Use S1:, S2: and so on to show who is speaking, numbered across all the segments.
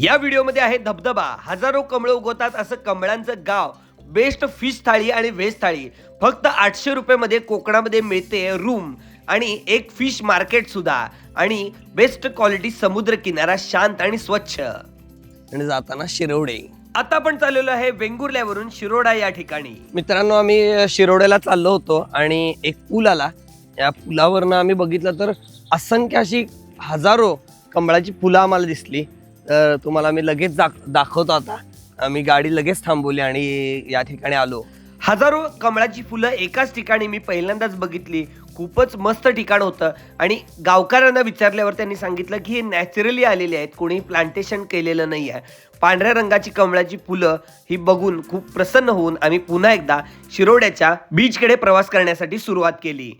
S1: या व्हिडिओमध्ये आहे धबधबा. हजारो कमळं उगवतात असं कमळांचं गाव. बेस्ट फिश थाळी आणि व्हेज थाळी. फक्त आठशे रुपये कोकणामध्ये मिळते रूम आणि एक फिश मार्केट सुद्धा. आणि बेस्ट क्वालिटी समुद्र किनारा शांत आणि स्वच्छ.
S2: आणि जाताना शिरवडे
S1: आता आपण चाललेलो आहे वेंगुर्ल्यावरून शिरोडा या ठिकाणी.
S2: मित्रांनो आम्ही शिरोड्याला चाललो होतो आणि एक पूल आला. या पुलावरनं आम्ही बघितलं तर असंख्य अशी हजारो कमळाची फुलं आम्हाला दिसली. तर तुम्हाला मी लगेच दाख दाखवतो आता. आम्ही गाडी लगेच थांबवली आणि या ठिकाणी आलो.
S1: हजारो कमळाची फुलं एकाच ठिकाणी मी पहिल्यांदाच बघितली. खूपच मस्त ठिकाण होतं. आणि गावकऱ्यांना विचारल्यावर त्यांनी सांगितलं की हे नॅचरली आलेले आहेत. कोणी प्लांटेशन केलेलं नाही आहे. पांढऱ्या रंगाची कमळाची फुलं ही बघून खूप प्रसन्न होऊन आम्ही पुन्हा एकदा शिरोड्याच्या बीचकडे प्रवास करण्यासाठी सुरुवात केली.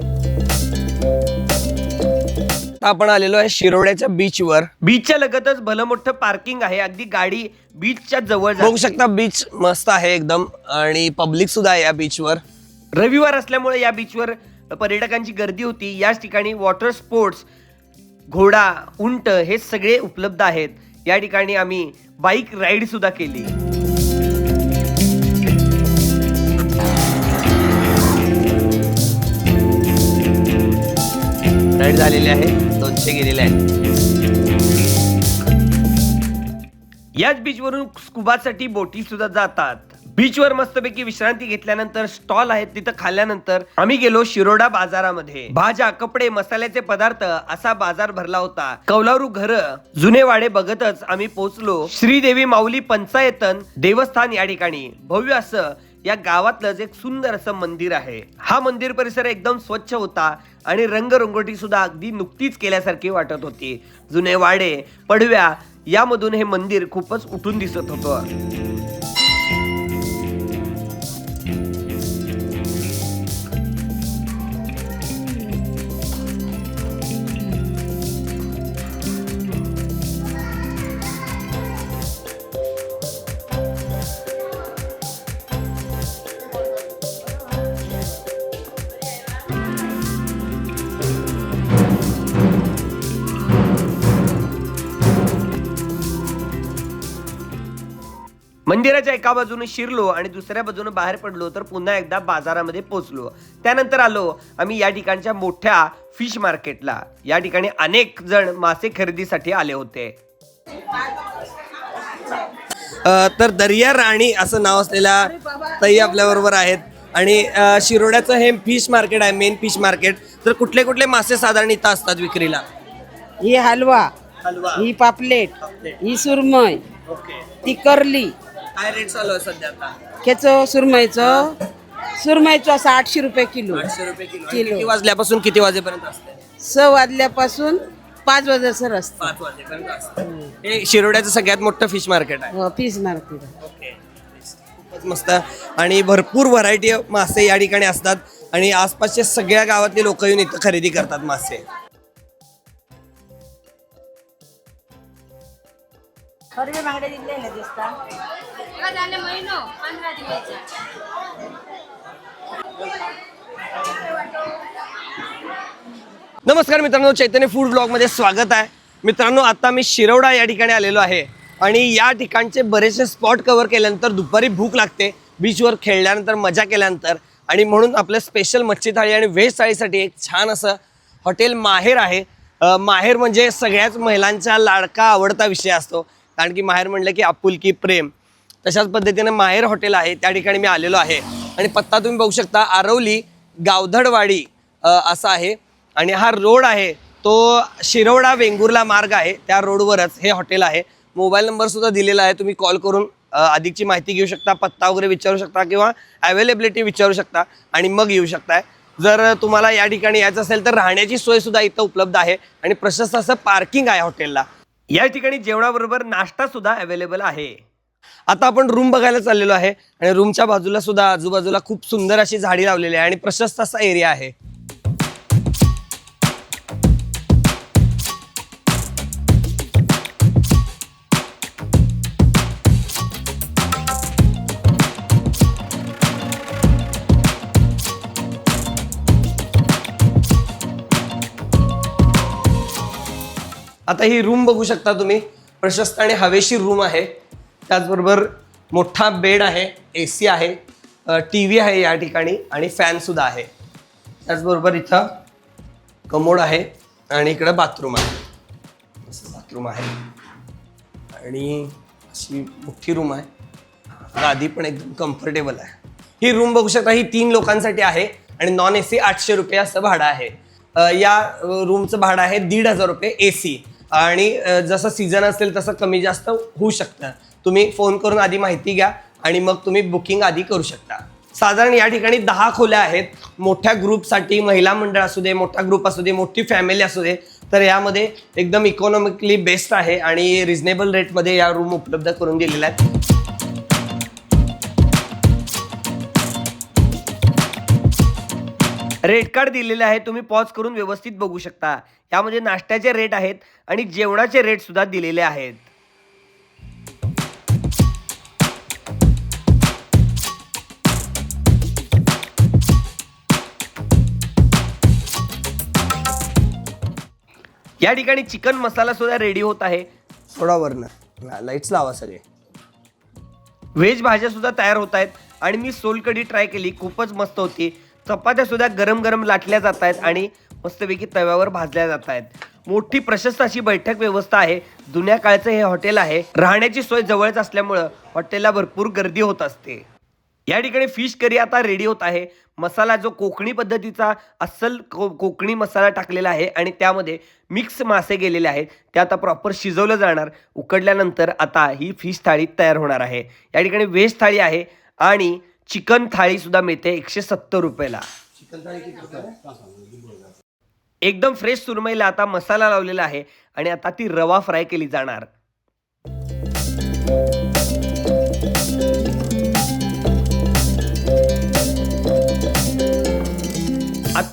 S2: आता आपण आलेलो आहे शिरोड्याच्या बीचवर
S1: बीचच्या लगतच भलं मोठं पार्किंग आहे. अगदी गाडी बीचच्या जवळ
S2: बघू. शकता बीच मस्त आहे एकदम. आणि पब्लिक सुद्धा आहे या बीचवर
S1: रविवार असल्यामुळे या बीचवर पर्यटकांची गर्दी होती. याच ठिकाणी वॉटर स्पोर्ट्स घोडा उंट हे सगळे उपलब्ध आहेत. या ठिकाणी आम्ही बाईक राईड सुद्धा केली.
S2: राईड झालेली आहे. दोनशे गेलेले आहेत
S1: याच बीचवरून स्कुबासाठी बोटी सुद्धा जातात. बीचवर मस्तपैकी विश्रांती घेतल्यानंतर स्टॉल आहेत तिथं खाल्ल्यानंतर आम्ही गेलो शिरोडा बाजारामध्ये. भाज्या कपडे मसाल्याचे पदार्थ असा बाजार भरला होता. कौलारू घर जुने वाडे बघतच आम्ही पोहोचलो. श्रीदेवी माऊली पंचायतन देवस्थान या ठिकाणी. भव्य असं या गावातलंच एक सुंदर असं मंदिर आहे. हा मंदिर परिसर एकदम स्वच्छ होता आणि रंगरंगोटी सुद्धा अगदी नुकतीच केल्यासारखी वाटत होती. जुने वाडे पडव्या यामधून हे मंदिर खूपच उठून दिसत होतं. मंदिराच्या एका बाजूने शिरलो आणि दुसऱ्या बाजूने बाहेर पडलो तर पुन्हा एकदा बाजारामध्ये पोहोचलो. त्यानंतर आलो आम्ही या ठिकाणच्या मोठ्या फिश मार्केटला. या ठिकाणी अनेक जण मासे खरेदीसाठी आले होते.
S2: तर दर्या राणी असं नाव असलेल्या ताई आपल्या बरोबर आहेत. आणि शिरोड्याचं हे फिश मार्केट आहे मेन फिश मार्केट. तर कुठले कुठले मासे साधारण इथं असतात विक्रीला?
S3: ही हलवा
S2: हलवा.
S3: ही पापलेट. ही सुरमई
S2: ओके.
S3: ती करली
S2: काय रेट चालू आहे सध्या आता?
S3: खेचो सुरमईचं सुरमईचं असं आठशे रुपये किलो.
S2: आठशे रुपये किलो.
S3: किलो.
S2: किती वाजल्यापासून किती वाजेपर्यंत असते
S3: स वाजल्यापासून पाच वाजेसर असतं.
S2: पाच वाजेपर्यंत असते हे शिरोड्याचं सगळ्यात मोठं फिश मार्केट आहे.
S3: हो, पीस मार्केट
S2: ओके. खूपच मस्त. आणि भरपूर व्हरायटी मासे या ठिकाणी असतात. आणि आसपासच्या सगळ्या गावातले लोक येऊन इथं खरेदी करतात मासे.
S3: बांगडे दिसता?
S4: बघा झाले महिनो पंधरा
S2: नमस्कार मित्रांनो चैतन्य फूड ब्लॉगमध्ये स्वागत आहे. मित्रांनो आता मी शिरवडा या ठिकाणी आलेलो आहे. आणि या ठिकाणचे बरेचसे स्पॉट कव्हर केल्यानंतर दुपारी भूक लागते. बीचवर खेळल्यानंतर मजा केल्यानंतर. आणि म्हणून आपलं स्पेशल मच्छी थाळी आणि व्हेज थाळीसाठी एक छान असं हॉटेल माहेर आहे. माहेर म्हणजे सगळ्याच महिलांचा लाडका आवडता विषय असतो. कारण की माहेर म्हणलं की आपुलकी प्रेम. तशाच पद्धतीने माहेर हॉटेल आहे त्या ठिकाणी मी आलेलो आहे. आणि पत्ता तुम्ही बघू शकता आरवली गावधडवाडी असा आहे. आणि हा रोड आहे तो शिरवडा वेंगुर्ला मार्ग आहे त्या रोडवरच हे हॉटेल आहे. मोबाईल नंबर सुद्धा दिलेला आहे तुम्ही कॉल करून अधिकची माहिती घेऊ शकता पत्ता वगैरे विचारू शकता किंवा अवेलेबिलिटी विचारू शकता आणि मग येऊ शकताय. जर तुम्हाला या ठिकाणी यायचं असेल तर राहण्याची सोय सुद्धा इथं उपलब्ध आहे आणि प्रशस्त असं पार्किंग आहे हॉटेलला.
S1: या ठिकाणी जेवणाबरोबर नाश्तासुद्धा अवेलेबल आहे.
S2: आता आपण रूम बघायला चाललेलो आहे आणि रूमच्या बाजूला सुद्धा आजूबाजूला खूप सुंदर अशी झाडी लावलेली आहे आणि प्रशस्त असा एरिया आहे. आता ही रूम बघू शकता तुम्ही. प्रशस्त आणि हवेशीर रूम आहे. त्याचबरोबर मोठा बेड आहे ए सी आहे टी व्ही आहे या ठिकाणी आणि फॅनसुद्धा आहे. त्याचबरोबर इथं कमोड आहे आणि इकडं बाथरूम आहे. असं बाथरूम आहे. आणि अशी मोठी रूम आहे. गादी पण एकदम कम्फर्टेबल आहे. ही रूम बघू शकता ही तीन लोकांसाठी आहे आणि नॉन ए सी आठशे रुपये असं भाडं आहे. या रूमचं भाडं आहे दीड हजार रुपये ए सी आणि जसं सीझन असेल तसं कमी जास्त होऊ शकतं. तुम्ही फोन करून आधी माहिती घ्या आणि मग तुम्ही बुकिंग आधी करू शकता. साधारण या ठिकाणी दहा खोल्या आहेत. मोठ्या ग्रुपसाठी महिला मंडळ असू दे मोठा ग्रुप असू दे मोठी फॅमिली असू दे तर यामध्ये एकदम इकॉनॉमिकली बेस्ट आहे आणि रिझनेबल रेटमध्ये या रूम उपलब्ध करून दिलेल्या आहेत.
S1: रेट कार्ड दिलेले आहे तुम्ही पॉज करून व्यवस्थित बघू शकता. यामध्ये नाश्त्याचे रेट आहेत आणि जेवणाचे रेट सुद्धा दिलेले आहेत. या ठिकाणी चिकन मसाला सुद्धा रेडी होत आहे.
S2: थोडा वरनं लाईट्स लावा सगळे.
S1: व्हेज भाज्या सुद्धा तयार होत आहेत आणि मी सोलकढी ट्राय केली खूपच मस्त होती. चपात्या सुद्धा गरम गरम लाटल्या जात आहेत आणि मस्तपैकी तव्यावर भाजल्या जात आहेत. मोठी प्रशस्त अशी बैठक व्यवस्था आहे. जुन्या काळचं हे हॉटेल आहे. राहण्याची सोय जवळच असल्यामुळं हॉटेलला भरपूर गर्दी होत असते. या ठिकाणी फिश करी आता रेडी होत आहे. मसाला जो कोकणी पद्धतीचा अस्सल को कोकणी मसाला टाकलेला आहे आणि त्यामध्ये मिक्स मासे गेलेले आहेत. ते आता प्रॉपर शिजवलं जाणार. उकडल्यानंतर आता ही फिश थाळी तयार होणार आहे. या ठिकाणी व्हेज थाळी आहे आणि चिकन थाळी सुद्धा मिळते एकशे सत्तर रुपयाला. एकदम फ्रेश सुरमईला आता मसाला लावलेला आहे आणि आता ती रवा फ्राय केली जाणार.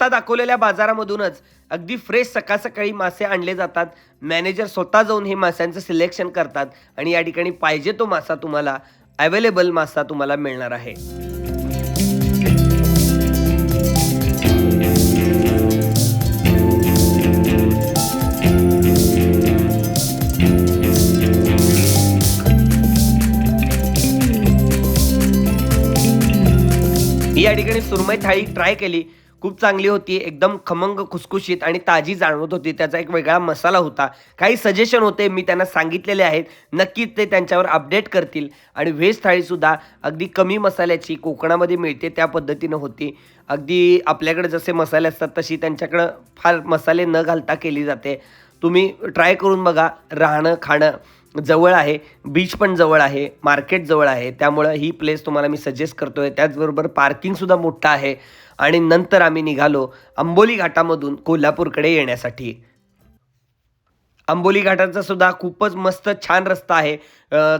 S1: आता दाखवलेल्या बाजारामधूनच अगदी फ्रेश सकाळ सकाळी मासे आणले जातात. मॅनेजर स्वतः जाऊन हे माशांचं सिलेक्शन करतात आणि या ठिकाणी पाहिजे तो मासा तुम्हाला अवेलेबल मासा तुम्हाला मिळणार आहे. या ठिकाणी सुरमई थाळी ट्राय केली. खूप चांगली होती एकदम खमंग खुसखुशीत आणि ताजी जाणवत होती. त्याचा एक वेगळा मसाला होता. काही सजेशन होते मी त्यांना सांगितलेले आहेत. नक्कीच ते त्यांच्यावर अपडेट करतील. आणि व्हेज थाळीसुद्धा अगदी कमी मसाल्याची कोकणामध्ये मिळते त्या पद्धतीनं होती. अगदी आपल्याकडे जसे मसाले असतात तशी त्यांच्याकडं फार मसाले न घालता केली जाते. तुम्ही ट्राय करून बघा राहणं खाणं जवळ आहे. बीच पण जवळ आहे. मार्केट जवळ आहे. त्यामुळं ही प्लेस तुम्हाला मी सजेस्ट करतो आहे त्याचबरोबर पार्किंगसुद्धा मोठं आहे. आणि नंतर आम्ही निघालो आंबोली घाटामधून कोल्हापूरकडे येण्यासाठी. आंबोली घाटाचा सुद्धा खूपच मस्त छान रस्ता आहे.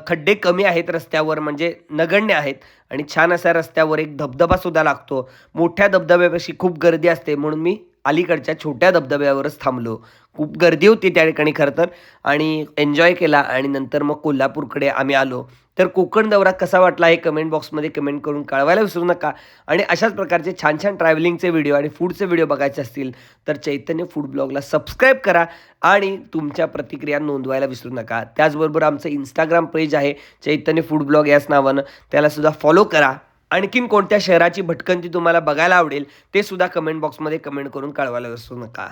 S1: खड्डे कमी आहेत रस्त्यावर म्हणजे नगण्य आहेत आणि छान अशा रस्त्यावर एक धबधबा सुद्धा लागतो. मोठ्या धबधब्यापेक्षा खूप गर्दी असते म्हणून मी अलीकडच्या छोट्या धबधब्यावरच थांबलो. खूप गर्दी होती त्या ठिकाणी खरं तर. आणि एन्जॉय केला आणि नंतर मग कोल्हापूरकडे आम्ही आलो. तर कोकण दौरा कसा वाटला हे कमेंट बॉक्समध्ये कमेंट करून कळवायला विसरू नका. आणि अशाच प्रकारचे छान छान ट्रॅव्हलिंगचे व्हिडिओ आणि फूडचे व्हिडिओ बघायचे असतील तर चैतन्य फूड ब्लॉगला सबस्क्राईब करा आणि तुमच्या प्रतिक्रिया नोंदवायला विसरू नका. त्याचबरोबर आमचं इंस्टाग्राम पेज आहे चैतन्य फूड ब्लॉग याच नावानं. त्यालासुद्धा फॉलो करा. आणखीन कोणत्या शहराची भटकंती तुम्हाला बघायला आवडेल ते सुद्धा कमेंट बॉक्समध्ये कमेंट करून कळवायला विसरू नका.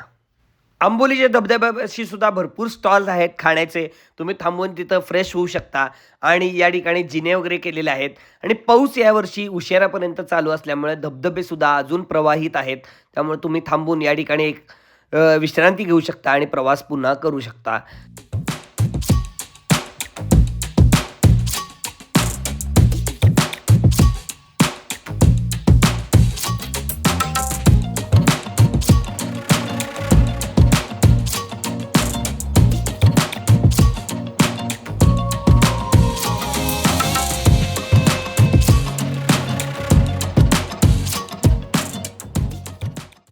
S1: आंबोलीच्या धबधब्यापाशी सुद्धा भरपूर स्टॉल्स आहेत खाण्याचे. तुम्ही थांबून तिथं फ्रेश होऊ शकता. आणि या ठिकाणी जिने वगैरे केलेले आहेत. आणि पाऊस यावर्षी उशिरापर्यंत चालू असल्यामुळे धबधबेसुद्धा अजून प्रवाहित आहेत. त्यामुळे तुम्ही थांबून या ठिकाणी एक विश्रांती घेऊ शकता आणि प्रवास पुन्हा करू शकता.